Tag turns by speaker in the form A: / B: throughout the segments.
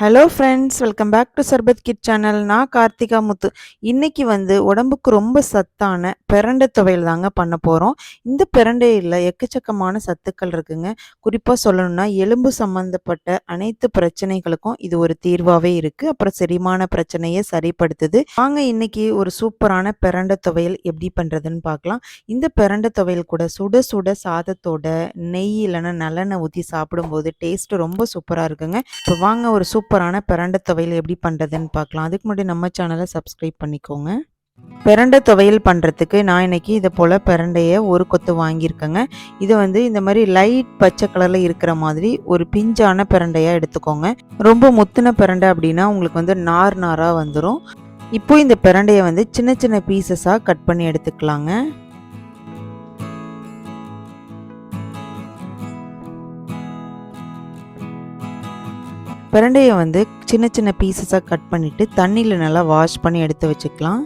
A: Hello friends welcome back to Sarbath kit channel நான் கார்த்திகா முத்து. இன்னைக்கு வந்து உடம்புக்கு ரொம்ப சத்தான பிரண்டை துவையல் தாங்க பண்ண போகிறோம் இந்த பிரண்டையில் எக்கச்சக்கமான சத்துக்கள் இருக்குங்க. குறிப்பாக சொல்லணும்னா எலும்பு சம்மந்தப்பட்ட அனைத்து பிரச்சனைகளுக்கும் இது ஒரு தீர்வாகவே இருக்குது அப்புறம் செரிமான பிரச்சனையை சரிப்படுத்துது. வாங்க இன்னைக்கு ஒரு சூப்பரான பிரண்டை துவையல் எப்படி பண்ணுறதுன்னு பார்க்கலாம். இந்த பிரண்டை துவையல் கூட சுட சுட சாதத்தோட நெய் இல்லைன்னா நல்லெண்ணெய் ஊற்றி சாப்பிடும்போது டேஸ்ட் ரொம்ப சூப்பராக இருக்குங்க. இப்போ வாங்க ஒரு சூப்பரான பிரண்டை துவையல் எப்படி பண்ணுறதுன்னு பார்க்கலாம். அதுக்கு முன்னாடி நம்ம சேனலை சப்ஸ்கிரைப் பண்ணிக்கோங்க. பிரண்டை துவையல் பண்ணுறதுக்கு நான் இன்னைக்கு இதை போல் பிரண்டையை ஒரு கொத்து வாங்கியிருக்கேங்க. இதை வந்து இந்த மாதிரி லைட் பச்சை கலரில் இருக்கிற மாதிரி ஒரு பிஞ்சான பிரண்டையாக எடுத்துக்கோங்க. ரொம்ப முத்தின பிரண்டை அப்படின்னா உங்களுக்கு வந்து நார் நாராக வந்துடும் இப்போ இந்த பிரண்டையை வந்து சின்ன சின்ன பீசஸாக கட் பண்ணி எடுத்துக்கலாங்க. பிரண்டையை வந்து சின்ன சின்ன பீசஸாக கட் பண்ணிவிட்டு தண்ணியில் நல்லா வாஷ் பண்ணி எடுத்து வச்சுக்கலாம்.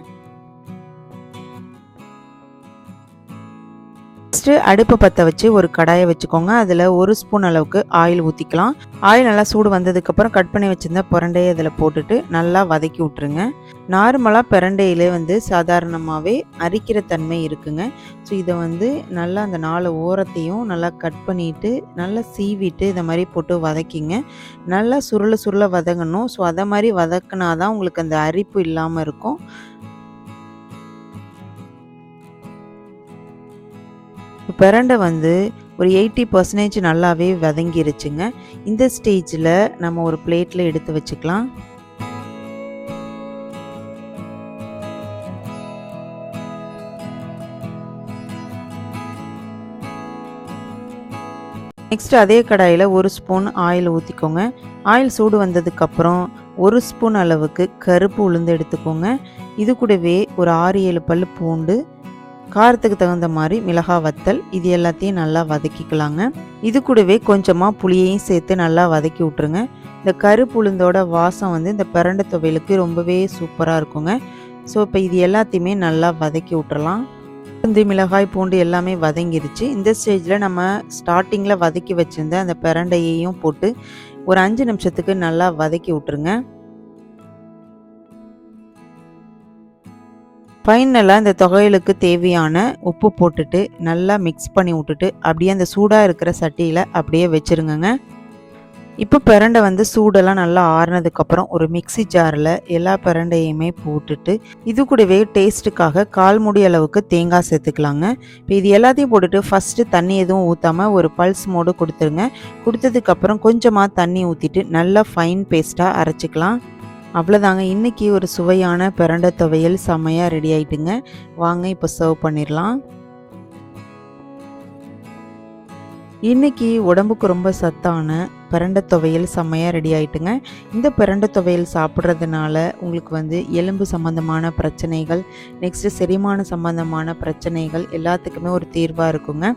A: ஃபஸ்ட்டு அடுப்பை பற்ற வச்சு ஒரு கடாயை வச்சுக்கோங்க. அதில் ஒரு ஸ்பூன் அளவுக்கு ஆயில் ஊற்றிக்கலாம் ஆயில் நல்லா சூடு வந்ததுக்கப்புறம் கட் பண்ணி வச்சுருந்த பிரண்டையை அதில் போட்டுட்டு நல்லா வதக்கி விட்ருங்க நார்மலாக பிரண்டையிலே வந்து சாதாரணமாகவே அரிக்கிற தன்மை இருக்குங்க. ஸோ இதை வந்து நல்லா அந்த நாலு ஓரத்தையும் நல்லா கட் பண்ணிவிட்டு நல்லா சீவிட்டு இதை மாதிரி போட்டு வதக்கிங்க. நல்லா சுருள சுருள வதங்கணும். ஸோ அதை மாதிரி வதக்கினா தான் உங்களுக்கு அந்த அரிப்பு இல்லாமல் இருக்கும். பிரண்டை வந்து ஒரு எயிட்டி பர்சன்டேஜ் நல்லாவே வதங்கிருச்சுங்க. இந்த ஸ்டேஜில் நம்ம ஒரு பிளேட்டில் எடுத்து வச்சுக்கலாம். நெக்ஸ்ட் அதே கடாயில் ஒரு ஸ்பூன் ஆயில் ஊற்றிக்கோங்க ஆயில் சூடு வந்ததுக்கப்புறம் ஒரு ஸ்பூன் அளவுக்கு கருப்பு உளுந்து எடுத்துக்கோங்க. இது கூடவே ஒரு ஆறு ஏழு பல் பூண்டு காரத்துக்கு தகுந்த மாதிரி மிளகா வத்தல் இது எல்லாத்தையும் நல்லா வதக்கிக்கலாங்க. இது கூடவே கொஞ்சமாக புளியையும் சேர்த்து நல்லா வதக்கி விட்ருங்க இந்த கருப்புளுந்தோட வாசம் வந்து இந்த பிரண்டை துவையலுக்கு ரொம்பவே சூப்பராக இருக்குங்க. ஸோ இப்போ இது எல்லாத்தையுமே நல்லா வதக்கி விட்டுறலாம். உளுந்து மிளகாய் பூண்டு எல்லாமே வதங்கிருச்சு. இந்த ஸ்டேஜில் நம்ம ஸ்டார்டிங்கில் வதக்கி வச்சுருந்த அந்த பிரண்டையையும் போட்டு ஒரு அஞ்சு நிமிஷத்துக்கு நல்லா வதக்கி விட்ருங்க ஃபைனலாக இந்த தொகையலுக்கு தேவையான உப்பு போட்டுட்டு நல்லா மிக்ஸ் பண்ணி விட்டுட்டு அப்படியே அந்த சூடாக இருக்கிற சட்டியில் அப்படியே வச்சுருங்கங்க. இப்போ பிரண்டை வந்து சூடெல்லாம் நல்லா ஆறுனதுக்கப்புறம் ஒரு மிக்சி ஜாரில் எல்லா பிரண்டையுமே போட்டுட்டு இது கூடவே டேஸ்ட்டுக்காக கால் முடி அளவுக்கு தேங்காய் சேர்த்துக்கலாங்க. இப்போ இது எல்லாத்தையும் போட்டுட்டு ஃபஸ்ட்டு தண்ணி எதுவும் ஊற்றாமல் ஒரு பல்ஸ் மோடு கொடுத்துருங்க. கொடுத்ததுக்கப்புறம் கொஞ்சமாக தண்ணி ஊற்றிட்டு நல்லா ஃபைன் பேஸ்ட்டாக அரைச்சிக்கலாம். அவ்வளோதாங்க இன்றைக்கி ஒரு சுவையான பிரண்டை துவையல் செம்மையாக ரெடி ஆகிட்டுங்க வாங்க இப்போ சர்வ் பண்ணிடலாம். இன்றைக்கி உடம்புக்கு ரொம்ப சத்தான பிரண்டை துவையல் செம்மையாக ரெடி ஆகிட்டுங்க இந்த பிரண்டை துவையல் சாப்பிட்றதுனால உங்களுக்கு வந்து எலும்பு சம்மந்தமான பிரச்சனைகள் நெக்ஸ்ட்டு செரிமான சம்மந்தமான பிரச்சனைகள் எல்லாத்துக்குமே ஒரு தீர்வாக இருக்குங்க.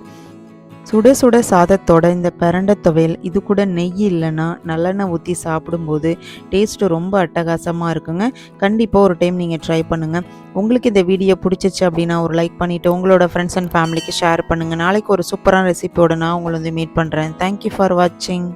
A: சுட சுட சாதத்தோட இந்த பரண்ட துவையல் இது கூட நெய் இல்லைன்னா நல்லெண்ணெய் ஊற்றி சாப்பிடும்போது டேஸ்ட்டு ரொம்ப அட்டகாசமாக இருக்குங்க. கண்டிப்பாக ஒரு டைம் நீங்கள் ட்ரை பண்ணுங்கள் உங்களுக்கு இந்த வீடியோ பிடிச்சிச்சு அப்படின்னா ஒரு லைக் பண்ணிவிட்டு உங்களோட ஃப்ரெண்ட்ஸ் அண்ட் ஃபேமிலிக்கு ஷேர் பண்ணுங்கள் நாளைக்கு ஒரு சூப்பரான ரெசிபியோட நான் உங்களை வந்து மீட் பண்ணுறேன் தேங்க்யூ ஃபார் வாட்சிங்